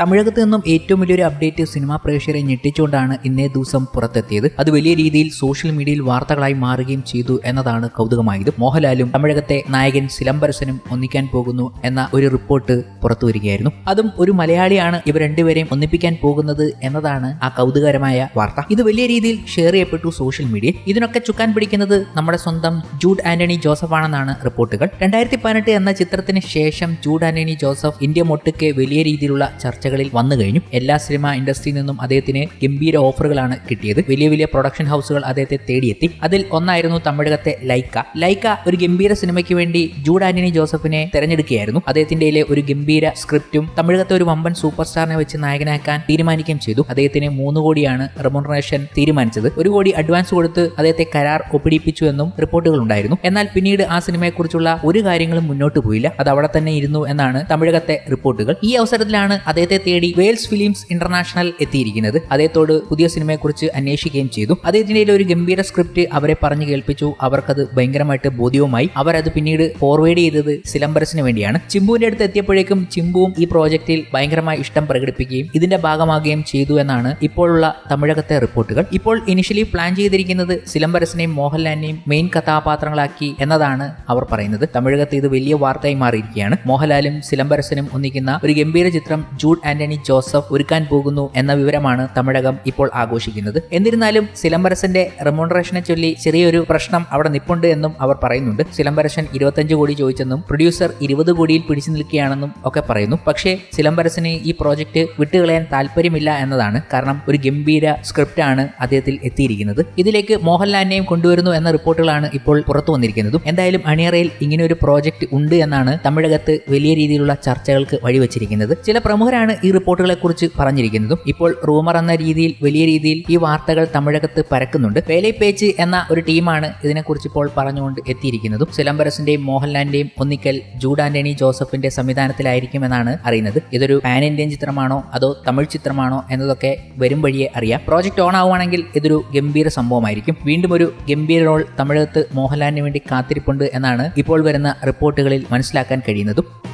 തമിഴകത്ത് നിന്നും ഏറ്റവും വലിയൊരു അപ്ഡേറ്റ് സിനിമാ പ്രേക്ഷകരെ ഞെട്ടിച്ചുകൊണ്ടാണ് ഇന്നേ ദിവസം പുറത്തെത്തിയത്. അത് വലിയ രീതിയിൽ സോഷ്യൽ മീഡിയയിൽ വാർത്തകളായി മാറുകയും ചെയ്തു എന്നതാണ് കൗതുകമായത്. മോഹൻലാലും തമിഴകത്തെ നായകൻ സിലംബരസനും ഒന്നിക്കാൻ പോകുന്നു എന്ന ഒരു റിപ്പോർട്ട് പുറത്തു വരികയായിരുന്നു. അതും ഒരു മലയാളിയാണ് ഇവർ രണ്ടുപേരെയും ഒന്നിപ്പിക്കാൻ പോകുന്നത് എന്നതാണ് ആ കൗതുകരമായ വാർത്ത. ഇത് വലിയ രീതിയിൽ ഷെയർ ചെയ്യപ്പെട്ടു സോഷ്യൽ മീഡിയയിൽ ഇതിനൊക്കെ ചുക്കാൻ പിടിക്കുന്നത് നമ്മുടെ സ്വന്തം ജൂഡ് ആന്റണി ജോസഫ് ആണെന്നാണ് റിപ്പോർട്ടുകൾ. രണ്ടായിരത്തി പതിനെട്ട് എന്ന ചിത്രത്തിന് ശേഷം ജൂഡ് ആന്റണി ജോസഫ് ഇന്ത്യ മൊട്ടുക്കെ വലിയ രീതിയിലുള്ള ചർച്ചകളിൽ വന്നു കഴിഞ്ഞു. എല്ലാ സിനിമ ഇൻഡസ്ട്രിയിൽ നിന്നും അദ്ദേഹത്തിന് ഗംഭീര ഓഫറുകളാണ് കിട്ടിയത്. വലിയ വലിയ പ്രൊഡക്ഷൻ ഹൗസുകൾ അദ്ദേഹത്തെ തേടിയെത്തി. അതിൽ ഒന്നായിരുന്നു തമിഴകത്തെ ലൈക്ക. ലൈക്ക ഒരു ഗംഭീര സിനിമയ്ക്ക് വേണ്ടി ജൂഡ് ആന്റണി ജോസഫിനെ തെരഞ്ഞെടുക്കുകയായിരുന്നു. അദ്ദേഹത്തിന്റെ ഒരു ഗംഭീര സ്ക്രിപ്റ്റും തമിഴകത്തെ ഒരു വമ്പൻ സൂപ്പർ സ്റ്റാറിനെ വെച്ച് നായകനാക്കാൻ തീരുമാനിക്കുകയും ചെയ്തു. അദ്ദേഹത്തിന് മൂന്ന് കോടിയാണ് റെമുനറേഷൻ തീരുമാനിച്ചത്. ഒരു കോടി അഡ്വാൻസ് കൊടുത്ത് അദ്ദേഹത്തെ കരാർ ഒപ്പിടിപ്പിച്ചു എന്നും റിപ്പോർട്ടുകൾ ഉണ്ടായിരുന്നു. എന്നാൽ പിന്നീട് ആ സിനിമയെക്കുറിച്ചുള്ള ഒരു കാര്യങ്ങളും മുന്നോട്ട് പോയില്ല. അത് അവിടെ തന്നെ ഇരുന്നു എന്നാണ് തമിഴകത്തെ റിപ്പോർട്ടുകൾ. ഈ അവസരത്തിലാണ് അദ്ദേഹത്തെ തേടി വെയിൽസ് ഫിലിംസ് ഇന്റർനാഷണൽ എത്തിയിരിക്കുന്നത്. അദ്ദേഹത്തോട് പുതിയ സിനിമയെക്കുറിച്ച് അന്വേഷിക്കുകയും ചെയ്തു. അദ്ദേഹത്തിന്റെ ഒരു ഗംഭീര സ്ക്രിപ്റ്റ് അവരെ പറഞ്ഞു കേൾപ്പിച്ചു. അവർക്കത് ഭയങ്കരമായിട്ട് ബോധ്യവുമായി. അവരത് പിന്നീട് ഫോർവേഡ് ചെയ്തത് സിലംബരസിന് വേണ്ടിയാണ്. ചിമ്പുവിന്റെ അടുത്ത് എത്തിയപ്പോഴേക്കും ചിമ്പുവും ഈ പ്രോജക്റ്റിൽ ഭയങ്കരമായി ഇഷ്ടം പ്രകടിപ്പിക്കുകയും ഇതിന്റെ ഭാഗമാകുകയും ചെയ്തു എന്നാണ് ഇപ്പോഴുള്ള തമിഴകത്തെ റിപ്പോർട്ടുകൾ. ഇപ്പോൾ ഇനിഷ്യലി പ്ലാൻ ചെയ്തിരിക്കുന്നത് സിലംബരസിനെയും മോഹൻലാലിനെയും മെയിൻ കഥാപാത്രങ്ങളാക്കി എന്നതാണ് അവർ പറയുന്നത്. തമിഴകത്ത് ഇത് വലിയ വാർത്തയായി മാറിയിരിക്കുകയാണ്. മോഹൻലാലും സിലംബരസനും ഒന്നിക്കുന്ന ഒരു ഗംഭീര ചിത്രം ജൂഡ് ആന്റണി ജോസഫ് ഒരുക്കാൻ പോകുന്നു എന്ന വിവരമാണ് തമിഴകം ഇപ്പോൾ ആഘോഷിക്കുന്നത്. എന്നിരുന്നാലും സിലംബരസന്റെ റെമോണറേഷനെ ചൊല്ലി ചെറിയൊരു പ്രശ്നം അവിടെ നിപ്പുണ്ട് എന്നും അവർ പറയുന്നുണ്ട്. സിലംബരസൻ ഇരുപത്തഞ്ച് കോടി ചോദിച്ചെന്നും പ്രൊഡ്യൂസർ ഇരുപത് കോടിയിൽ പിടിച്ചു നിൽക്കുകയാണെന്നും ഒക്കെ പറയുന്നു. പക്ഷേ സിലംബരസന് ഈ പ്രോജക്റ്റ് വിട്ടുകളയാൻ താല്പര്യമില്ല എന്നതാണ് കാരണം ഒരു ഗംഭീര സ്ക്രിപ്റ്റ് ആണ് അദ്ദേഹത്തിൽ എത്തിയിരിക്കുന്നത്. ഇതിലേക്ക് മോഹൻലാലിനെയും കൊണ്ടുവരുന്നു എന്ന റിപ്പോർട്ടുകളാണ് ഇപ്പോൾ പുറത്തു വന്നിരിക്കുന്നതും. എന്തായാലും അണിയറയിൽ ഇങ്ങനെ ഒരു പ്രോജക്റ്റ് ഉണ്ട് എന്നാണ് തമിഴകത്ത് വലിയ രീതിയിലുള്ള ചർച്ചകൾക്ക് വഴിവെച്ചിരിക്കുന്നത്. ചില പ്രമുഖരാണ് ഈ റിപ്പോർട്ടുകളെ കുറിച്ച് പറഞ്ഞിരിക്കുന്നതും. ഇപ്പോൾ റൂമർ എന്ന രീതിയിൽ വലിയ രീതിയിൽ ഈ വാർത്തകൾ തമിഴകത്ത് പരക്കുന്നുണ്ട്. വേലൈ പേച്ച് എന്ന ഒരു ടീമാണ് ഇതിനെക്കുറിച്ച് ഇപ്പോൾ പറഞ്ഞുകൊണ്ട് എത്തിയിരിക്കുന്നതും. സിലംബരസിന്റെയും മോഹൻലാലിന്റെയും ഒന്നിക്കൽ ജൂഡ് ആന്റണി ജോസഫിന്റെ സംവിധാനത്തിലായിരിക്കും എന്നാണ് അറിയുന്നത്. ഇതൊരു പാൻ ഇന്ത്യൻ ചിത്രമാണോ അതോ തമിഴ് ചിത്രമാണോ എന്നതൊക്കെ വരും വഴിയെ അറിയാം. പ്രോജക്റ്റ് ഓൺ ആവുകയാണെങ്കിൽ ഇതൊരു ഗംഭീര സംഭവമായിരിക്കും. വീണ്ടും ഒരു ഗംഭീര റോൾ തമിഴകത്ത് മോഹൻലാലിന് വേണ്ടി കാത്തിരിപ്പുണ്ട് എന്നാണ് ഇപ്പോൾ വരുന്ന റിപ്പോർട്ടുകളിൽ മനസ്സിലാക്കാൻ കഴിയുന്നതും.